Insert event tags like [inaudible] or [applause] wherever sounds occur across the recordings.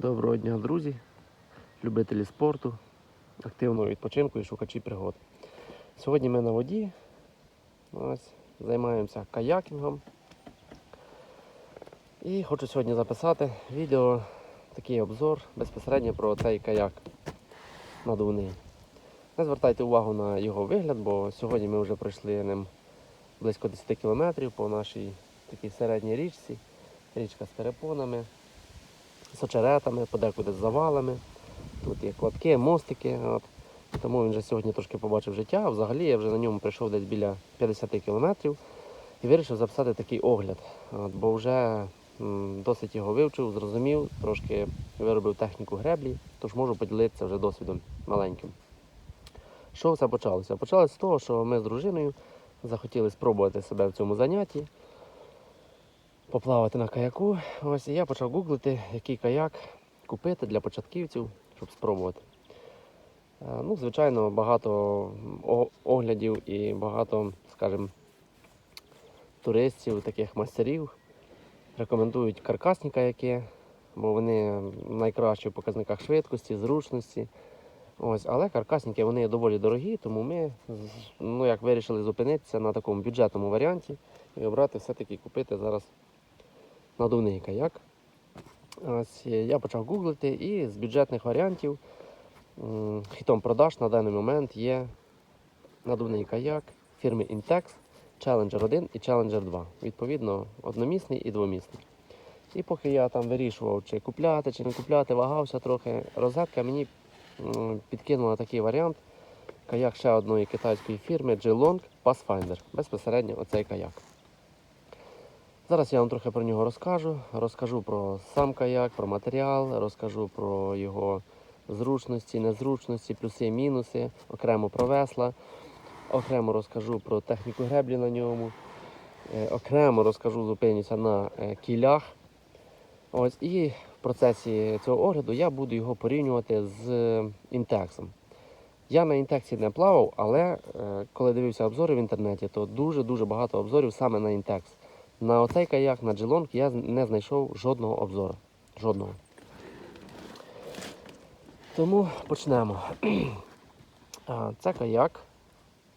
Доброго дня, друзі, любителі спорту, активного відпочинку і шукачі пригод. Сьогодні ми на воді. Ось, займаємося каякінгом. І хочу сьогодні записати відео, такий обзор безпосередньо про цей каяк надувний. Не звертайте увагу на його вигляд, бо сьогодні ми вже пройшли ним близько 10 кілометрів по нашій такій середній річці. Річка з перепонами з очеретами, подекуди з завалами. Тут є кладки, мостики. От. Тому він вже сьогодні трошки побачив життя. Взагалі я вже на ньому прийшов десь біля 50 кілометрів і вирішив записати такий огляд. От, бо вже досить його вивчив, зрозумів, трошки виробив техніку греблі, тож можу поділитися вже досвідом маленьким. Що все почалося? Почалося з того, що ми з дружиною захотіли спробувати себе в цьому занятті поплавати на каяку. Ось і я почав гуглити, який каяк купити для початківців, щоб спробувати. Е, Ну, звичайно, багато оглядів і багато, скажімо, туристів, таких майстерів рекомендують каркасні каяки, бо вони найкращі в показниках швидкості, зручності. Ось, але каркасники вони доволі дорогі, тому ми ну, як вирішили зупинитися на такому бюджетному варіанті і обрати все-таки купити зараз надувний каяк. Ось е, я почав гуглити і з бюджетних варіантів хітом продаж на даний момент є надувний каяк фірми Intex Challenger 1 і Challenger 2. Відповідно, одномісний і двомісний. І поки я там вирішував, чи купляти, чи не купляти, вагався трохи, розетка мені підкинула такий варіант. Каяк ще одної китайської фірми G-Long Pathfinder. Безпосередньо оцей каяк. Зараз я вам трохи про нього розкажу. Розкажу про сам каяк, про матеріал, розкажу про його зручності, незручності, плюси, мінуси, окремо про весла, окремо розкажу про техніку греблі на ньому, е, окремо розкажу, зупинюся на е, кілях. Ось, і в процесі цього огляду я буду його порівнювати з е, інтексом. Я на інтексі не плавав, але коли дивився обзори в інтернеті, то дуже-дуже багато обзорів саме на інтекс. На оцей каяк, на Geelong я не знайшов жодного обзору. Жодного. Тому почнемо. [clears throat] Це каяк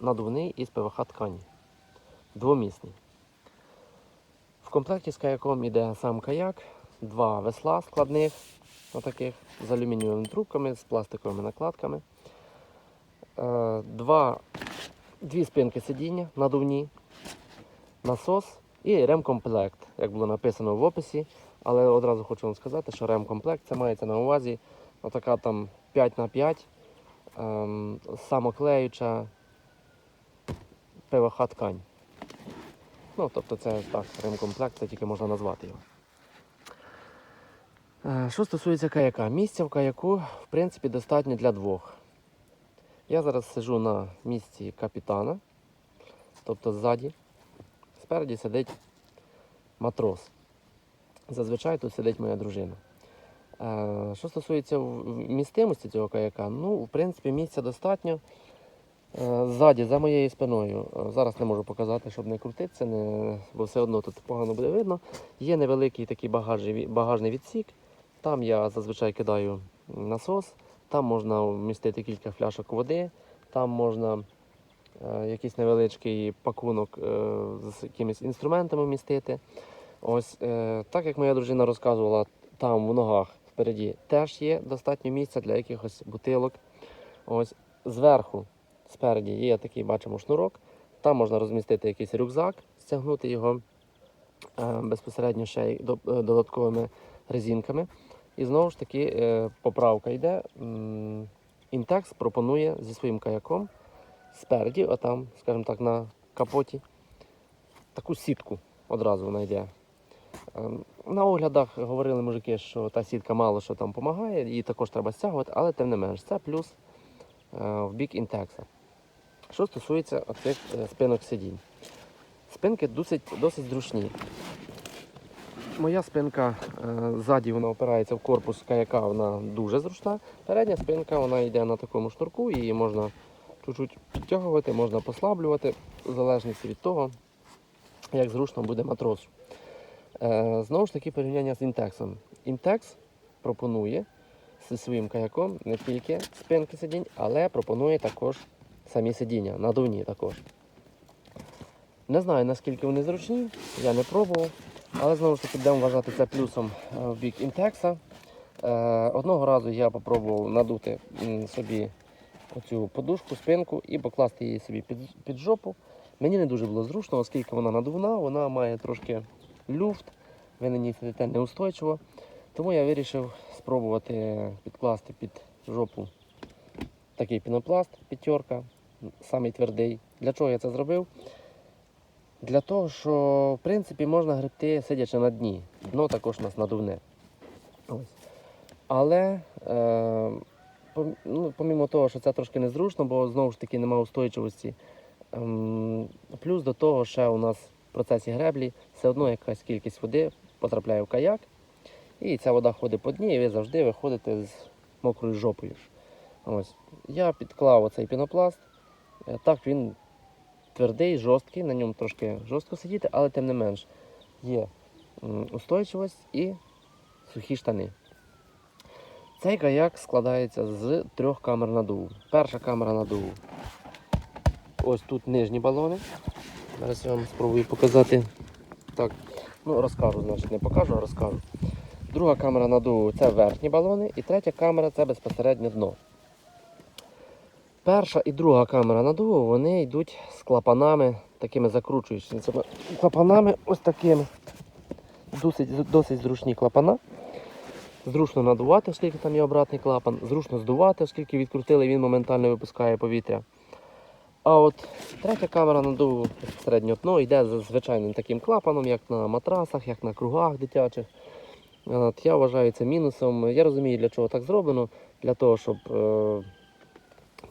надувний із ПВХ ткані. Двомісний. В комплекті з каяком іде сам каяк, два весла складних, отаких, з алюмінієвими трубками, з пластиковими накладками. Е, Два, дві спинки сидіння надувні, насос і ремкомплект, як було написано в описі. Але одразу хочу вам сказати, що ремкомплект це мається на увазі отака там 5х5 ем, самоклеюча ПВХ ткань. Ну, тобто це так, ремкомплект, це тільки можна назвати його. Е, Що стосується каяка, місця в каяку, в принципі, достатньо для двох. Я зараз сиджу на місці капітана, тобто ззаді. Спереді сидить матрос. Зазвичай тут сидить моя дружина. Е, Що стосується вмістимості цього каяка, ну, в принципі, місця достатньо. Е, Ззаді, за моєю спиною, е, зараз не можу показати, щоб не крутитися, не, бо все одно тут погано буде видно. Є невеликий такий багажний, багажний відсік. Там я зазвичай кидаю насос, там можна вмістити кілька фляшок води, там можна якийсь невеличкий пакунок е, з якимись інструментами вмістити. Ось е, так як моя дружина розказувала, там в ногах впереді теж є достатньо місця для якихось бутилок. Ось зверху, спереді є такий, бачимо, шнурок. Там можна розмістити якийсь рюкзак, стягнути його е, безпосередньо ще й е, додатковими резинками. І знову ж таки е, поправка йде. Інтекс пропонує зі своїм каяком спереді, отам, скажімо так, на капоті, таку сітку одразу вона йде. Ем, На оглядах говорили мужики, що та сітка мало що там допомагає, її також треба стягувати, але тим не менш, це плюс е, в бік інтекса. Що стосується оцих е, спинок сидінь. Спинки досить, досить зручні. Моя спинка е, ззаді вона опирається в корпус каяка, вона дуже зручна. Передня спинка вона йде на такому шнурку, її можна чуть-чуть підтягувати, можна послаблювати, в залежності від того, як зручно буде матросу. Е, знову ж таки, порівняння з інтексом. Інтекс пропонує зі своїм каяком не тільки спинки сидінь, але пропонує також самі сидіння, надувні також. Не знаю наскільки вони зручні, я не пробував, але знову ж таки будемо вважати це плюсом е, в бік інтекса. Е, Одного разу я спробував надути собі оцю подушку, спинку і покласти її собі під, під жопу. Мені не дуже було зручно, оскільки вона надувна, вона має трошки люфт, ви на ній сидите неустойчиво. Тому я вирішив спробувати підкласти під жопу такий пінопласт, п'ятерка, самий твердий. Для чого я це зробив? Для того, що в принципі можна гребти сидячи на дні. Дно також у нас надувне. Ось. Але е, ну, помімо того, що це трошки незручно, бо знову ж таки немає устойчивості. Ем, плюс до того, ще у нас в процесі греблі все одно якась кількість води потрапляє в каяк, і ця вода ходить по дні, і ви завжди виходите з мокрою жопою. Ось. Я підклав оцей пінопласт. Е, Так, він твердий, жорсткий, на ньому трошки жорстко сидіти, але тим не менш є устойчивість і сухі штани. Цей каяк складається з трьох камер надуву. Перша камера надуву. Ось тут нижні балони. Зараз я вам спробую показати. Так, ну розкажу, значить, не покажу, а розкажу. Друга камера надуву це верхні балони, і третя камера це безпосередньо дно. Перша і друга камера надуву, вони йдуть з клапанами, такими закручуючими клапанами, ось такими. Досить, досить зручні клапана. Зручно надувати, оскільки там є обратний клапан, зручно здувати, оскільки відкрутили, він моментально випускає повітря. А от третя камера надуву безпосередньо дно йде за звичайним таким клапаном, як на матрасах, як на кругах дитячих. От, я вважаю це мінусом. Я розумію, для чого так зроблено, для того, щоб е,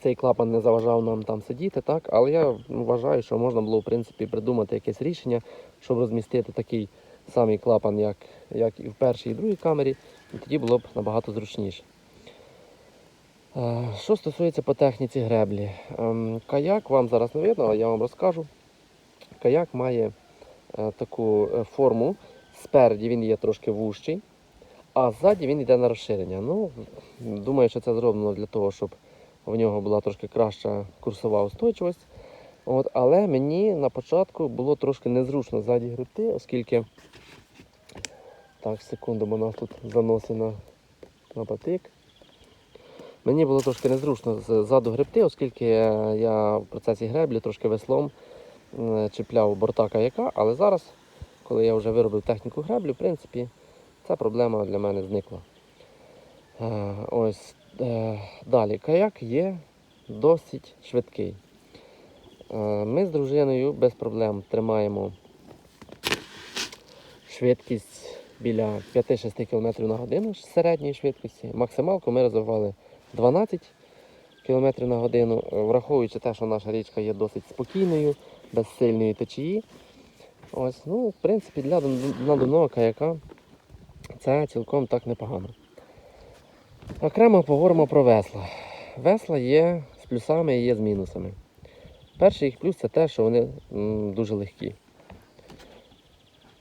цей клапан не заважав нам там сидіти, так? але я вважаю, що можна було в принципі придумати якесь рішення, щоб розмістити такий самий клапан, як, як і в першій і другій камері, і тоді було б набагато зручніше. Е, Що стосується по техніці греблі, Ем, каяк вам зараз не видно, але я вам розкажу. Каяк має е, таку е, форму. Спереді він є трошки вужчий, а ззаді він йде на розширення. Ну, думаю, що це зроблено для того, щоб в нього була трошки краща курсова устойчивість. От, але мені на початку було трошки незручно ззаді гребти, оскільки. Так, секунду, бо нас тут заносить на, на патик. Мені було трошки незручно ззаду гребти, оскільки я в процесі греблі трошки веслом е, чіпляв борта каяка, але зараз, коли я вже виробив техніку греблі, в принципі, ця проблема для мене зникла. Е, Ось е, далі. Каяк є досить швидкий. Е, Ми з дружиною без проблем тримаємо швидкість біля 5-6 км на годину середньої швидкості. Максималку ми розвивали 12 км на годину, Е, враховуючи те, що наша річка є досить спокійною, без сильної течії. Ось, ну, в принципі, для надувного каяка це цілком так непогано. Окремо поговоримо про весла. Весла є з плюсами і є з мінусами. Перший їх плюс це те, що вони дуже легкі.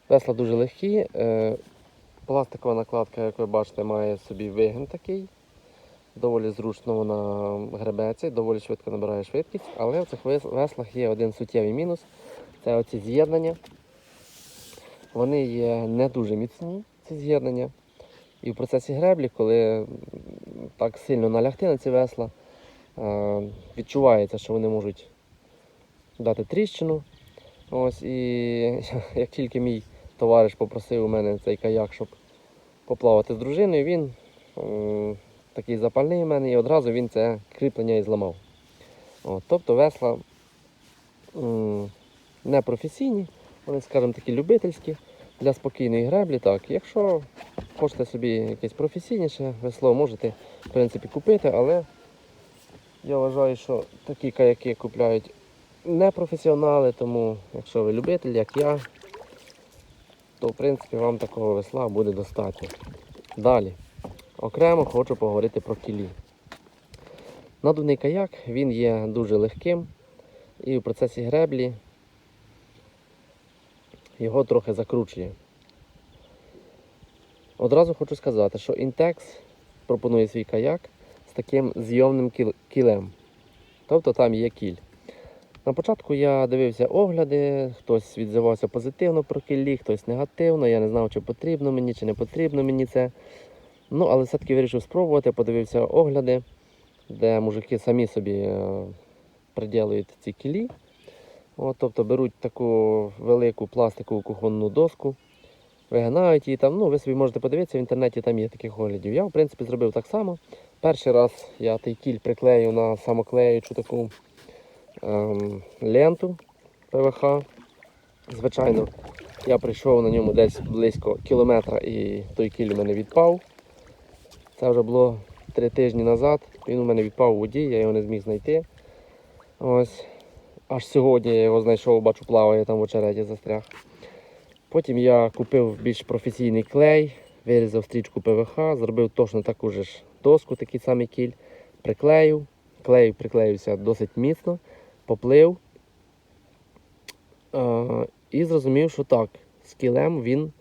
Весла дуже легкі. Е, пластикова накладка, як ви бачите, має собі вигін такий. Доволі зручно вона гребеться, доволі швидко набирає швидкість, але в цих веслах є один суттєвий мінус. Це оці з'єднання. Вони є не дуже міцні, ці з'єднання. І в процесі греблі, коли так сильно налягти на ці весла, е, відчувається, що вони можуть дати тріщину. Ось, і [laughs] як тільки мій товариш попросив у мене цей каяк, щоб поплавати з дружиною, він такий запальний у мене, і одразу він це кріплення і зламав. От, тобто весла не професійні, вони, скажімо такі, любительські для спокійної греблі. Так, якщо хочете собі якесь професійніше весло, можете в принципі купити, але я вважаю, що такі каяки купляють не професіонали, тому якщо ви любитель, як я, то в принципі вам такого весла буде достатньо. Далі. Окремо хочу поговорити про кілі. Надувний каяк він є дуже легким і в процесі греблі його трохи закручує. Одразу хочу сказати, що Intex пропонує свій каяк з таким зйомним кілем. Тобто там є кіль. На початку я дивився огляди, хтось відзивався позитивно про кіллі, хтось негативно. Я не знав, чи потрібно мені, чи не потрібно мені це. Ну, але все-таки вирішив спробувати, подивився огляди, де мужики самі собі е, приділують ці кілі. От, тобто беруть таку велику пластикову кухонну доску, вигинають її там. Ну, ви собі можете подивитися, в інтернеті там є таких оглядів. Я, в принципі, зробив так само. Перший раз я той кіль приклею на самоклеючу таку ленту ПВХ. Звичайно, я прийшов на ньому десь близько кілометра і той кіль у мене відпав. Це вже було три тижні назад. Він у мене відпав у воді, я його не зміг знайти. Ось. Аж сьогодні я його знайшов, бачу, плаває там в очереті застряг. Потім я купив більш професійний клей, вирізав стрічку ПВХ, зробив точно таку ж доску, такий самий кіль, приклеїв. Клей приклеївся досить міцно, поплив. Е, і зрозумів, що так, з кілем він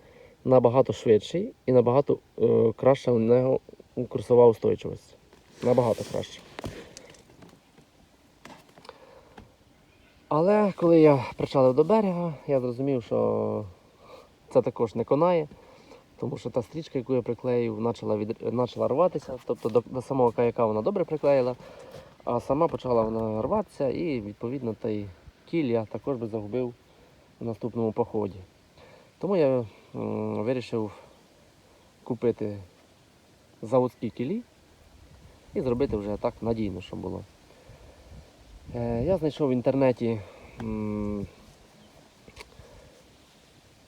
набагато швидший і набагато е, краще у нього курсова устойчивість. Набагато краще. Але коли я причалив до берега, я зрозумів, що це також не конає, тому що та стрічка, яку я приклеїв, почала, від... рватися. Тобто до, до самого каяка вона добре приклеїла, а сама почала вона рватися і відповідно той кіль я також би загубив в наступному поході. Тому я вирішив купити заводські кілі і зробити вже так надійно, щоб було. Е, Я знайшов в інтернеті,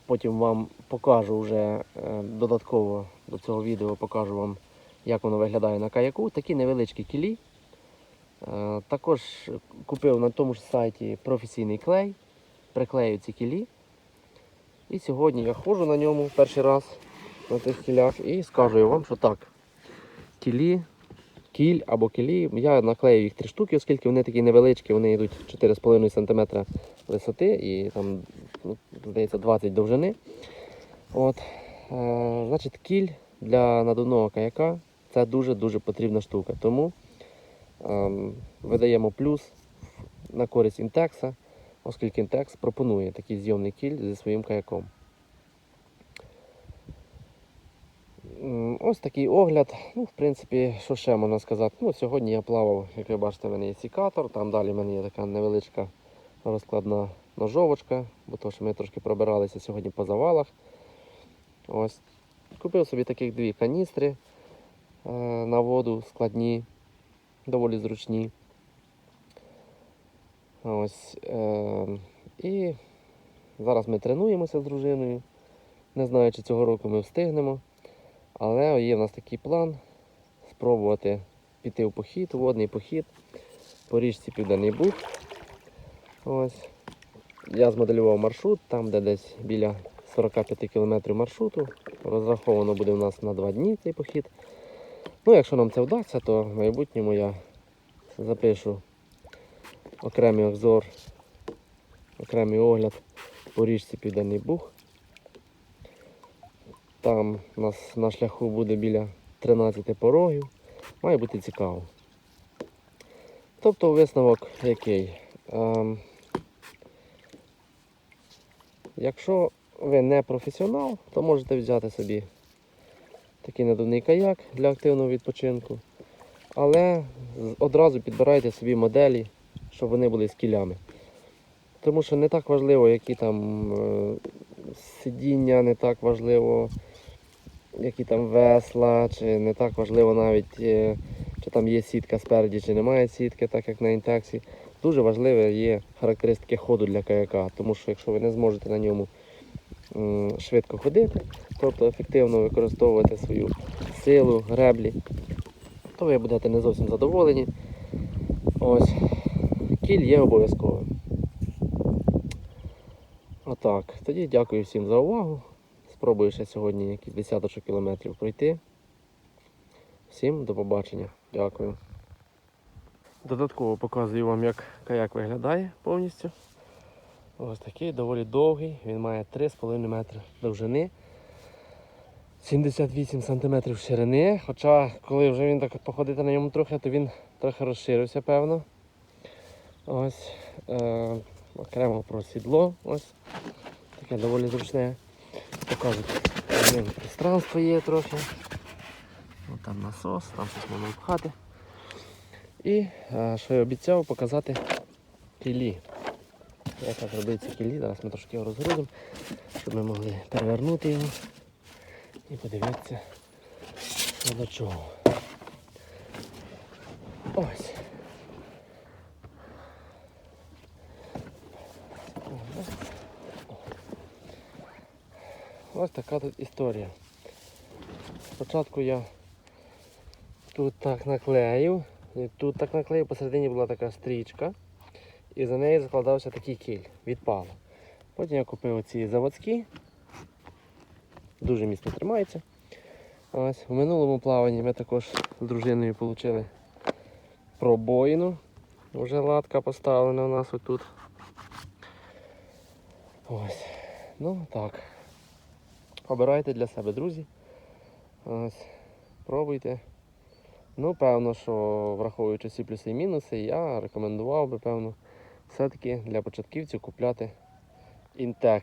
потім вам покажу вже е, додатково до цього відео покажу вам, як воно виглядає на каяку. Такі невеличкі кілі. Е, Також купив на тому ж сайті професійний клей, приклею ці кілі. І сьогодні я ходжу на ньому перший раз на тих кілях і скажу вам, що так, кілі кіль або кілі. Я наклею їх три штуки, оскільки вони такі невеличкі, вони йдуть 4,5 см висоти і там, ну, здається, 20 довжини. От. Е, значить, кіль для надувного каяка це дуже-дуже потрібна штука. Тому видаємо плюс на користь інтекса, оскільки інтекс пропонує такий зйомний кіль зі своїм каяком. Ось такий огляд. Ну, в принципі, що ще можна сказати? Ну, сьогодні я плавав, як ви бачите, в мене є сікатор, там далі в мене є така невеличка розкладна ножовочка, бо то, що ми трошки пробиралися сьогодні по завалах. Ось. Купив собі таких дві каністри е, на воду складні, доволі зручні. Ось. Е, і зараз ми тренуємося з дружиною. Не знаю, чи цього року ми встигнемо. Але є в нас такий план спробувати піти в похід, водний похід по річці Південний Буг. Ось. Я змоделював маршрут, там де десь біля 45 км маршруту. Розраховано буде у нас на 2 дні цей похід. Ну, якщо нам це вдасться, то в майбутньому я запишу окремий обзор, окремий огляд по річці Південний Буг. Там у нас на шляху буде біля 13 порогів. Має бути цікаво. Тобто висновок який? Ем, якщо ви не професіонал, то можете взяти собі такий надувний каяк для активного відпочинку. Але одразу підбирайте собі моделі, щоб вони були з кілями. Тому що не так важливо, які там е, сидіння, не так важливо, які там весла, чи не так важливо навіть, е, чи там є сітка спереді, чи немає сітки, так як на інтексі. Дуже важливе є характеристики ходу для каяка, тому що якщо ви не зможете на ньому швидко ходити, тобто ефективно використовувати свою силу, греблі, то ви будете не зовсім задоволені. Ось, кіль є обов'язковим. Отак. Тоді дякую всім за увагу. Спробую ще сьогодні якісь десяточок кілометрів пройти. Всім до побачення. Дякую. Додатково показую вам, як каяк виглядає повністю. Ось такий доволі довгий, він має 3,5 метри довжини. 78 см ширини. Хоча, коли вже він так походити на ньому трохи, то він трохи розширився, певно. Ось. Е, окремо про сідло. Ось. Таке доволі зручне. Покажуть, в пространство є трохи. От там насос, там щось можна пхати. І е, що я обіцяв показати кілі. Як робиться кілі, зараз ми трошки його розгрузимо, щоб ми могли перевернути його і подивитися, до чого. Ось. Ось така тут історія. Спочатку я тут так наклеїв, і тут так наклеїв, посередині була така стрічка, і за нею закладався такий кіль від пала. Потім я купив оці заводські, дуже міцно тримаються. Ось, в минулому плаванні ми також з дружиною отримали пробоїну. Вже латка поставлена у нас отут. Ось. Ну так. Обирайте для себе, друзі. Ось. Пробуйте. Ну, певно, що враховуючи всі плюси і мінуси, я рекомендував би, певно, все-таки для початківців купляти Intex.